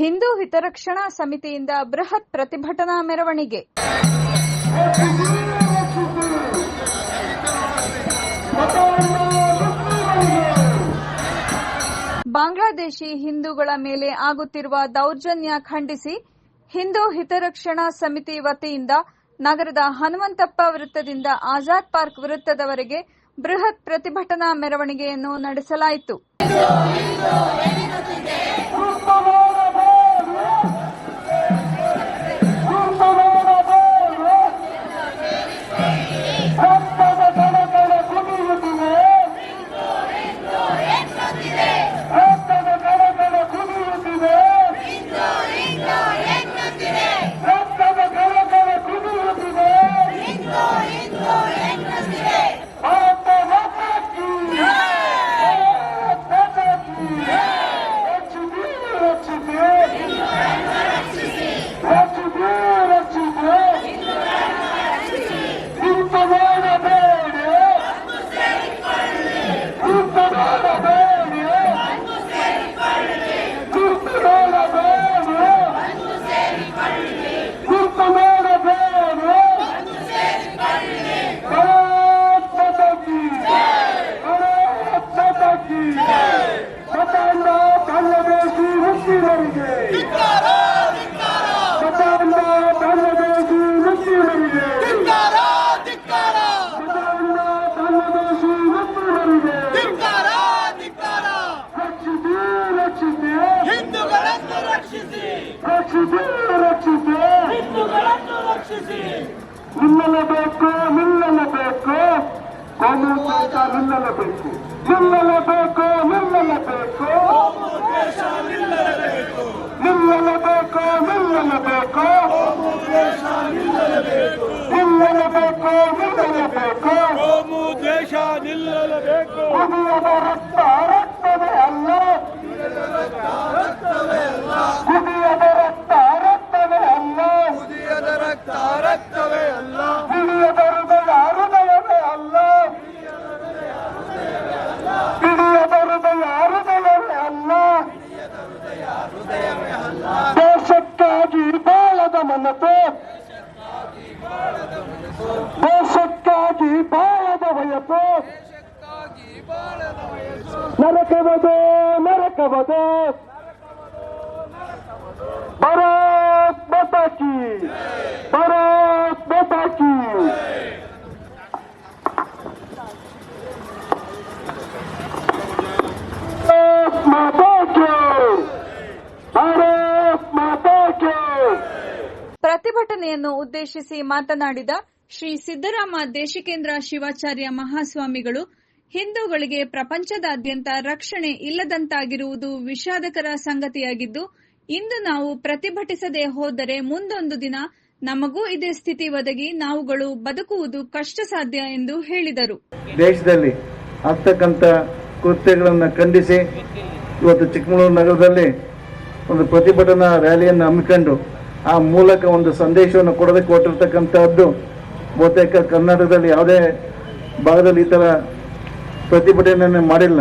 ಹಿಂದೂ ಹಿತರಕ್ಷಣಾ ಸಮಿತಿಯಿಂದ ಬೃಹತ್ ಪ್ರತಿಭಟನಾ ಮೆರವಣಿಗೆ. ಬಾಂಗ್ಲಾದೇಶಿ ಹಿಂದೂಗಳ ಮೇಲೆ ಆಗುತ್ತಿರುವ ದೌರ್ಜನ್ಯ ಖಂಡಿಸಿ ಹಿಂದೂ ಹಿತರಕ್ಷಣಾ ಸಮಿತಿ ವತಿಯಿಂದ ನಗರದ ಹನುಮಂತಪ್ಪ ವೃತ್ತದಿಂದ ಆಜಾದ್ ಪಾರ್ಕ್ ವೃತ್ತದವರೆಗೆ ಬೃಹತ್ ಪ್ರತಿಭಟನಾ ಮೆರವಣಿಗೆಯನ್ನು ನಡೆಸಲಾಯಿತು. ರಕ್ಷಿಸಿ. ರಕ್ಷಿಸಿ. ನಿಲ್ಲಲೇಬೇಕು ನಿಲ್ಲಲೇಬೇಕು. ಕೋಮುದ್ವೇಷ ನಿಲ್ಲಲೇಬೇಕು. ನಿಲ್ಲಲೇಬೇಕು ನಿಲ್ಲಲೇಬೇಕು. ಬೇಕು ನಿಲ್ಲಲೇಬೇಕು. ನಿಲ್ಲಲೇಬೇಕು ನಿಲ್ಲಲೇಬೇಕು. ನಿಲ್ಲಲೇಬೇಕು. ನಿಲ್ಲಲೇಬೇಕು ರಕ್ತ. ನರಕವದು ನರಕವದು. ಭಾರತ್ ಮಾತಾಕಿ. ಭಾರತ್ ಮಾತಾಕಿ. ಪ್ರತಿಭಟನೆಯನ್ನು ಉದ್ದೇಶಿಸಿ ಮಾತನಾಡಿದ ಶ್ರೀ ಸಿದ್ದರಾಮ ದೇಶಿಕೇಂದ್ರ ಶಿವಾಚಾರ್ಯ ಮಹಾಸ್ವಾಮಿಗಳು ಹಿಂದೂಗಳಿಗೆ ಪ್ರಪಂಚದಾದ್ಯಂತ ರಕ್ಷಣೆ ಇಲ್ಲದಂತಾಗಿರುವುದು ವಿಷಾದಕರ ಸಂಗತಿಯಾಗಿದ್ದು, ಇಂದು ನಾವು ಪ್ರತಿಭಟಿಸದೆ ಹೋದರೆ ಮುಂದೊಂದು ದಿನ ನಮಗೂ ಇದೇ ಸ್ಥಿತಿ ಒದಗಿ ನಾವುಗಳು ಬದುಕುವುದು ಕಷ್ಟ ಸಾಧ್ಯ ಎಂದು ಹೇಳಿದರು. ದೇಶದಲ್ಲಿ ಆಗ್ತಕ್ಕಂಥ ಕೃತ್ಯಗಳನ್ನು ಖಂಡಿಸಿ, ಇವತ್ತು ಚಿಕ್ಕಮಗಳೂರು ನಗರದಲ್ಲಿ ಒಂದು ಪ್ರತಿಭಟನಾ ರ್ಯಾಲಿಯನ್ನು ಹಮ್ಮಿಕೊಂಡು ಆ ಮೂಲಕ ಒಂದು ಸಂದೇಶವನ್ನು ಕೊಡೋದಕ್ಕೆ ಕೊಟ್ಟಿರ್ತಕ್ಕಂಥದ್ದು ಬಹುತೇಕ ಕರ್ನಾಟಕದಲ್ಲಿ ಯಾವುದೇ ಭಾಗದಲ್ಲಿ ಈ ಥರ ಪ್ರತಿಭಟನೆಯನ್ನು ಮಾಡಿಲ್ಲ.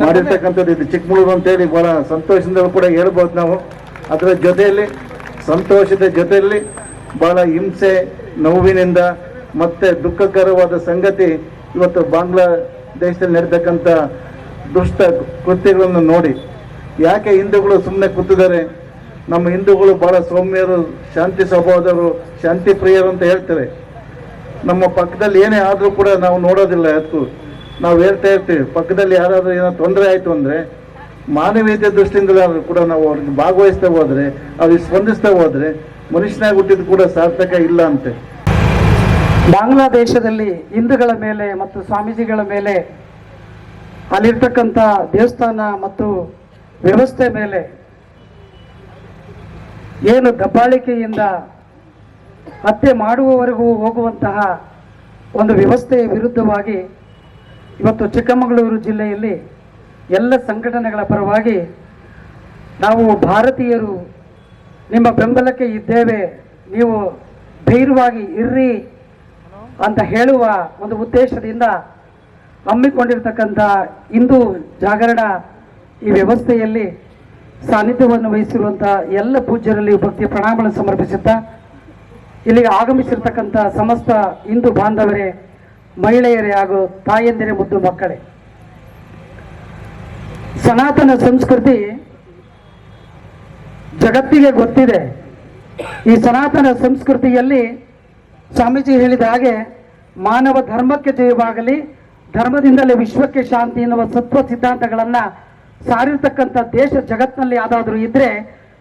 ಮಾಡಿರ್ತಕ್ಕಂಥದ್ದು ಇದು ಚಿಕ್ಕಮಗಳೂರು ಅಂತೇಳಿ ಬಹಳ ಸಂತೋಷದಿಂದ ಕೂಡ ಹೇಳ್ಬೋದು ನಾವು. ಅದರ ಜೊತೆಯಲ್ಲಿ ಸಂತೋಷದ ಜೊತೆಯಲ್ಲಿ ಬಹಳ ಹಿಂಸೆ ನೋವಿನಿಂದ ಮತ್ತೆ ದುಃಖಕರವಾದ ಸಂಗತಿ ಇವತ್ತು ಬಾಂಗ್ಲಾದೇಶದಲ್ಲಿ ನಡೆತಕ್ಕಂಥ ದುಷ್ಟ ಕೃತ್ಯಗಳನ್ನು ನೋಡಿ. ಯಾಕೆ ಹಿಂದೂಗಳು ಸುಮ್ಮನೆ ಕೂತಿದ್ದಾರೆ? ನಮ್ಮ ಹಿಂದೂಗಳು ಬಹಳ ಸೌಮ್ಯರು ಶಾಂತಿ ಸ್ವಭಾವದವರು ಶಾಂತಿ ಪ್ರಿಯರು ಅಂತ ಹೇಳ್ತಾರೆ. ನಮ್ಮ ಪಕ್ಕದಲ್ಲಿ ಏನೇ ಆದರೂ ಕೂಡ ನಾವು ನೋಡೋದಿಲ್ಲ ಅದಕ್ಕೂ ನಾವು ಹೇಳ್ತಾ ಇರ್ತೀವಿ, ಪಕ್ಕದಲ್ಲಿ ಯಾರಾದರೂ ಏನೋ ತೊಂದರೆ ಆಯಿತು ಅಂದರೆ ಮಾನವೀಯತೆ ದೃಷ್ಟಿಯಿಂದಲಾದರೂ ಕೂಡ ನಾವು ಅವ್ರಿಗೆ ಭಾಗವಹಿಸ್ತಾ ಹೋದರೆ, ಅವ್ರಿಗೆ ಸ್ಪಂದಿಸ್ತಾ ಹೋದರೆ ಮನುಷ್ಯನಾಗಿ ಹುಟ್ಟಿದ್ದು ಕೂಡ ಸಾರ್ಥಕ ಇಲ್ಲ ಅಂತೆ. ಬಾಂಗ್ಲಾದೇಶದಲ್ಲಿ ಹಿಂದೂಗಳ ಮೇಲೆ ಮತ್ತು ಸ್ವಾಮೀಜಿಗಳ ಮೇಲೆ ಅಲ್ಲಿರ್ತಕ್ಕಂಥ ದೇವಸ್ಥಾನ ಮತ್ತು ವ್ಯವಸ್ಥೆ ಮೇಲೆ ಏನು ದಬ್ಬಾಳಿಕೆಯಿಂದ ಹತ್ಯೆ ಮಾಡುವವರೆಗೂ ಹೋಗುವಂತಹ ಒಂದು ವ್ಯವಸ್ಥೆಯ ವಿರುದ್ಧವಾಗಿ ಇವತ್ತು ಚಿಕ್ಕಮಗಳೂರು ಜಿಲ್ಲೆಯಲ್ಲಿ ಎಲ್ಲ ಸಂಘಟನೆಗಳ ಪರವಾಗಿ ನಾವು ಭಾರತೀಯರು ನಿಮ್ಮ ಬೆಂಬಲಕ್ಕೆ ಇದ್ದೇವೆ. ನೀವು ಧೈರ್ಯವಾಗಿ ಇರ್ರಿ ಅಂತ ಹೇಳುವ ಒಂದು ಉದ್ದೇಶದಿಂದ ಹಮ್ಮಿಕೊಂಡಿರ್ತಕ್ಕಂಥ ಹಿಂದೂ ಜಾಗರಣ ಈ ವ್ಯವಸ್ಥೆಯಲ್ಲಿ ಸಾನ್ನಿಧ್ಯವನ್ನು ವಹಿಸಿರುವಂಥ ಎಲ್ಲ ಪೂಜ್ಯರಲ್ಲಿ ಭಕ್ತಿ ಪ್ರಣಾಮಗಳನ್ನು ಸಮರ್ಪಿಸುತ್ತಾ ಇಲ್ಲಿಗೆ ಆಗಮಿಸಿರ್ತಕ್ಕಂಥ ಸಮಸ್ತ ಹಿಂದೂ ಬಾಂಧವರೇ ಮಹಿಳೆಯರೇ ಹಾಗೂ ತಾಯಂದಿರೇ ಮುದ್ದು ಮಕ್ಕಳೇ. ಸನಾತನ ಸಂಸ್ಕೃತಿ ಜಗತ್ತಿಗೆ ಗೊತ್ತಿದೆ. ಈ ಸನಾತನ ಸಂಸ್ಕೃತಿಯಲ್ಲಿ ಸ್ವಾಮೀಜಿ ಹೇಳಿದ ಹಾಗೆ ಮಾನವ ಧರ್ಮಕ್ಕೆ ಜಯವಾಗಲಿ, ಧರ್ಮದಿಂದಲೇ ವಿಶ್ವಕ್ಕೆ ಶಾಂತಿ ಎನ್ನುವ ಸತ್ವ ಸಿದ್ಧಾಂತಗಳನ್ನ ಸಾರಿರ್ತಕ್ಕಂಥ ದೇಶ ಜಗತ್ತಿನಲ್ಲಿ ಯಾವುದಾದ್ರೂ ಇದ್ರೆ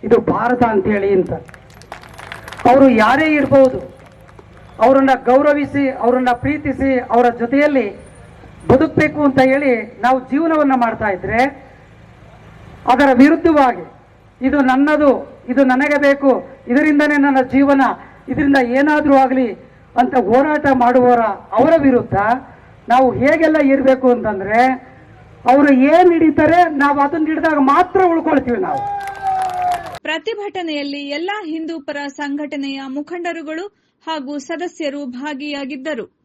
ಇದು ಭಾರತ ಅಂತೇಳಿ ಅಂತ. ಅವರು ಯಾರೇ ಇರಬಹುದು ಅವರನ್ನ ಗೌರವಿಸಿ, ಅವರನ್ನ ಪ್ರೀತಿಸಿ, ಅವರ ಜೊತೆಯಲ್ಲಿ ಬದುಕಬೇಕು ಅಂತ ಹೇಳಿ ನಾವು ಜೀವನವನ್ನ ಮಾಡ್ತಾ ಇದ್ರೆ, ಅದರ ವಿರುದ್ಧವಾಗಿ ಇದು ನನ್ನದು, ಇದು ನನಗೆ ಬೇಕು, ಇದರಿಂದನೇ ನನ್ನ ಜೀವನ, ಇದರಿಂದ ಏನಾದರೂ ಆಗಲಿ ಅಂತ ಹೋರಾಟ ಮಾಡುವವರ ಅವರ ವಿರುದ್ಧ ನಾವು ಹೇಗೆಲ್ಲ ಇರಬೇಕು ಅಂತಂದ್ರೆ, ಅವರು ಏನು ಹಿಡಿತಾರೆ ನಾವು ಅದನ್ನ ಹಿಡಿದಾಗ ಮಾತ್ರ ಉಳ್ಕೊಳ್ತೀವಿ ನಾವು. ಪ್ರತಿಭಟನೆಯಲ್ಲಿ ಎಲ್ಲಾ ಹಿಂದೂ ಪರ ಸಂಘಟನೆಯ ಮುಖಂಡರುಗಳು ಹಾಗೂ ಸದಸ್ಯರು ಭಾಗಿಯಾಗಿದ್ದರು.